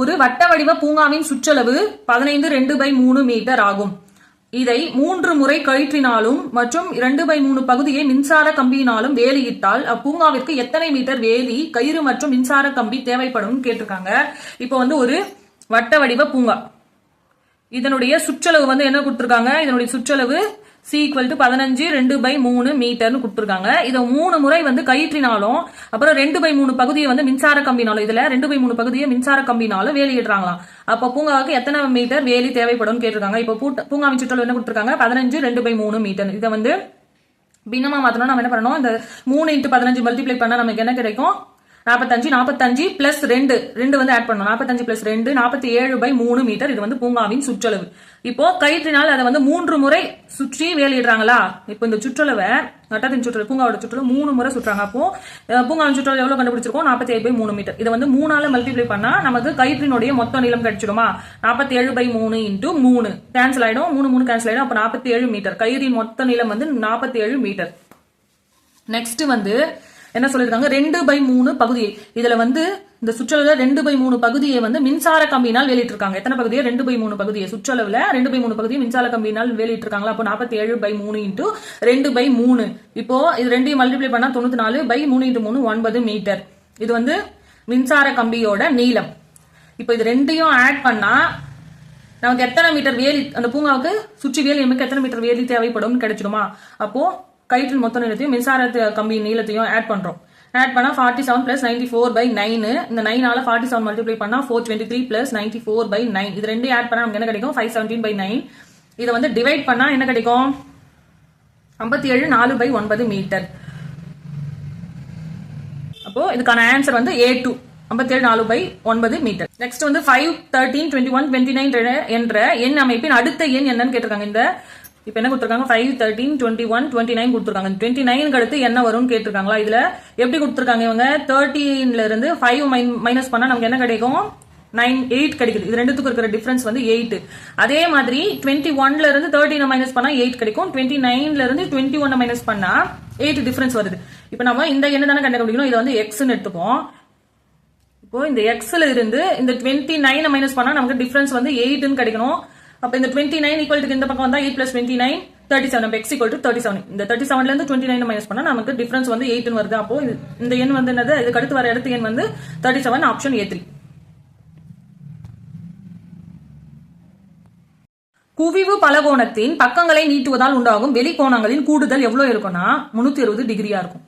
ஒரு வட்ட வடிவ பூங்காவின் சுற்றளவு பதினைந்து ரெண்டு பை மூணு மீட்டர் ஆகும். இதை மூன்று முறை கழற்றினாலும் மற்றும் இரண்டு பை மூணு பகுதியை மின்சார கம்பியினாலும் வேலியிட்டால் அப்பூங்காவிற்கு எத்தனை மீட்டர் வேலி கயிறு மற்றும் மின்சார கம்பி தேவைப்படும் கேட்டிருக்காங்க. இப்போ வந்து ஒரு வட்ட வடிவ பூங்கா. இதனுடைய சுற்றளவு வந்து என்ன கொடுத்துருக்காங்க? இதனுடைய சுற்றளவு சி ஈக்குவல் டு பதினஞ்சு ரெண்டு பை மூணு மீட்டர்னு கொடுத்துருக்காங்க. இதை மூணு முறை வந்து கயிற்றினாலும் அப்புறம் ரெண்டு பை மூணு பகுதியை வந்து மின்சார கம்பினாலும் இதுல ரெண்டு பை மூணு பகுதியை மின்சார கம்பினாலும் வேலியிடுறாங்களாம். அப்ப பூங்காவுக்கு எத்தனை மீட்டர் வேலி தேவைப்படும் கேட்டிருக்காங்க. இப்போ பூட்ட- பூங்காவின் சுற்றளவு என்ன கொடுத்துருக்காங்க? பதினஞ்சு ரெண்டு பை மூணு மீட்டர். இதை வந்து பின்னமா மாத்தணும் நம்ம என்ன பண்ணணும்? இந்த மூணு இன்ட்டு பதினஞ்சு மல்டிப்ளை பண்ணா நமக்கு என்ன கிடைக்கும்? நாற்பத்தஞ்சு நாற்பத்தஞ்சு பிளஸ் ரெண்டு. ரெண்டு வந்து ஆட் பண்ணணும். நாற்பத்தஞ்சு பிளஸ் ரெண்டு நாற்பத்தி ஏழு பை மூணு மீட்டர் இது வந்து பூங்காவின் சுற்றளவு. இப்போ கயிற்றினால் அதை வந்து மூன்று முறை சுற்றி வேலையிடுறாங்களா? இப்போ இந்த சுற்றளவை வட்டத்தின் சுற்றளவு பூங்காவோட சுற்றளவு மூணு முறை சுற்றுறாங்க அப்போ பூங்காவின் சுற்றளவு எவ்வளவு கண்டுபிடிச்சிருக்கோம்? நாற்பத்தி ஏழு பை மூணு மீட்டர் இதை வந்து மூணால மல்டிப்ளை பண்ணா நமக்கு கயிற்றினுடைய மொத்த நீளம் கிடைச்சிடுமா? நாற்பத்தி ஏழு பை மூணு இன்ட்டு மூணு. கேன்சல் ஆயிடும். மூணு மூணு கேன்சல் ஆயிடும். அப்போ நாற்பத்தி ஏழு மீட்டர் கயிறின் மொத்த நீளம் வந்து நாற்பத்தி ஏழு மீட்டர் நெக்ஸ்ட் வந்து என்ன சொல்லிருக்காங்க? ரெண்டு பை மூணு பகுதியை. இதுல வந்து இந்த சுற்றளவுல ரெண்டு பை மூணு பகுதியை வந்து மின்சார கம்பியினால் வெளியிட்டு இருக்காங்க எத்தனை பகுதியை? ரெண்டு பை மூணு பகுதியை. சுற்றளவுல ரெண்டு பை மூணு பகுதியை மின்சார கம்பியினால் வெளியிட்டு இருக்காங்களா அப்போ நாற்பத்தி ஏழு பை மூணு இன்ட்டு ரெண்டு பை மூணு. இப்போ இது ரெண்டையும் மல்டிப்ளை பண்ணா தொண்ணூத்தி நாலு பை மூணு இன்ட்டு மூணு ஒன்பது மீட்டர். இது வந்து மின்சார கம்பியோட நீளம். இப்போ இது ரெண்டையும் ஆட் பண்ணா நமக்கு எத்தனை மீட்டர் வேலி அந்த பூங்காவுக்கு சுற்றி வேலி நமக்கு எத்தனை மீட்டர் வேலி தேவைப்படும் கிடைச்சிடுமா? அப்போ கயிற்றில் மொத்த நீளத்தையும் மின்சாரத்து கம்பி நீளத்தையும் ஆட் பண்றோம். ஆட் பண்ணா forty seven plus ninety four by nine இந்த நைனால ஃபார்ட்டி செவன் மல்டிப்ளை பண்ணா four twenty three plus ninety four by nine இது ரெண்டு ஆட் பண்ணா நமக்கு என்ன கிடைக்கும்? ஃபைவ் செவன்டீன் பை நைன் இதை வந்து டிவைட் பண்ணா என்ன கிடைக்கும்? ஐம்பத்தி ஏழு நாலு பை ஒன்பது மீட்டர் அப்போ இதுக்கான ஆன்சர் வந்து ஏ டூ ஐம்பத்தேழு நாலு பை ஒன்பது மீட்டர் நெக்ஸ்ட் வந்து five thirteen twenty one twenty nine என்ற எண் அமைப்பின் அடுத்த எண் என்னன்னு கேட்டிருக்காங்க. இந்த இப்போ என்ன கொடுத்துருக்காங்க? Five thirteen twenty one twenty nine கொடுத்துருக்காங்க. டுவெண்ட்டி நைனுக்கு அடுத்து என்ன வரும்னு கேட்டிருக்காங்களா? இதுல எப்படி கொடுத்துருக்காங்க இவங்க? தேர்ட்டீன்ல இருந்து ஃபைவ் மைனஸ் பண்ணா நமக்கு என்ன கிடைக்கும்? நைன் எயிட் கிடைக்குது. இது ரெண்டுத்துக்கும் இருக்கிற டிஃபரன்ஸ் வந்து எயிட் அதே மாதிரி டுவெண்ட்டி ஒன்ல இருந்து தேர்ட்டின் மைனஸ் பண்ணா எயிட் கிடைக்கும். டுவெண்ட்டி நைன்ல இருந்து டுவெண்ட்டி ஒன் மைனஸ் பண்ணா எயிட் டிஃபரன்ஸ் வருது. இப்போ நம்ம இந்த என்ன தானே கண்டுபிடிக்கணும்? இதை வந்து எக்ஸ்னு எடுத்துப்போம். இப்போ இந்த எக்ஸ்ல இருந்து இந்த டுவெண்ட்டி நைன் மைனஸ் பண்ணா நமக்கு டிஃபரன்ஸ் வந்து எயிட்னு கிடைக்கணும். அப்ப இந்த டுவெண்ட்டி நைன் ஈக்குவல் இந்த பக்கம் வந்தா eight plus twenty nine thirty seven x equal to thirty seven இந்த தேர்ட்டி செவன்ல இருந்து டுவெண்ட்டி நைன் மைனஸ் பண்ணா நமக்கு டிஃபரன்ஸ் வந்து எயிட்னு வருது. அப்போ இந்த எண் வந்து என்னது? இதுக்கு அடுத்து வர இடத்து எண் வந்து thirty seven option A three குவிவு பலகோணத்தின் பக்கங்களை நீட்டுவதால் உண்டாகும் வெளிக்கோணங்களின் கூடுதல் எவ்வளவு இருக்கும்னா முன்னூத்தி அறுபது டிகிரியா இருக்கும்.